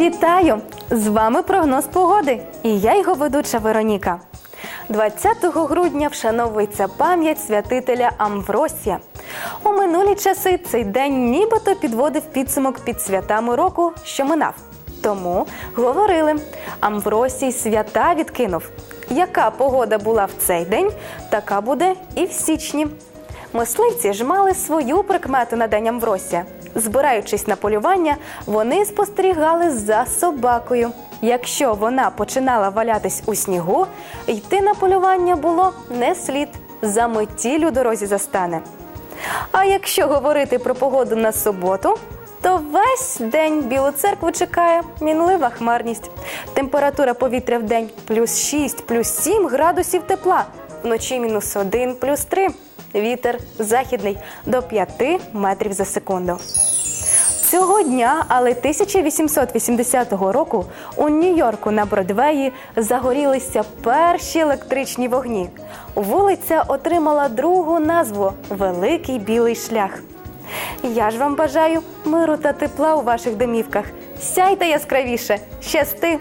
Вітаю! З вами прогноз погоди. І я його ведуча Вероніка. 20 грудня вшановується пам'ять святителя Амвросія. У минулі часи цей день нібито підводив підсумок під святами року, що минав. Тому говорили, Амвросій свята відкинув. Яка погода була в цей день, така буде і в січні. Мисливці ж мали свою прикмету на день Амвросія. Збираючись на полювання, вони спостерігали за собакою. Якщо вона починала валятись у снігу, йти на полювання було не слід. За метіль у дорозі застане. А якщо говорити про погоду на суботу, то весь день Білу церкву чекає мінлива хмарність. Температура повітря в день плюс 6, плюс 7 градусів тепла, вночі мінус 1, плюс 3. Вітер західний до 5 метрів за секунду. Цього дня, але 1880 року, у Нью-Йорку на Бродвеї загорілися перші електричні вогні. Вулиця отримала другу назву Великий білий шлях. Я ж вам бажаю миру та тепла у ваших домівках. Сяйте яскравіше, щасти!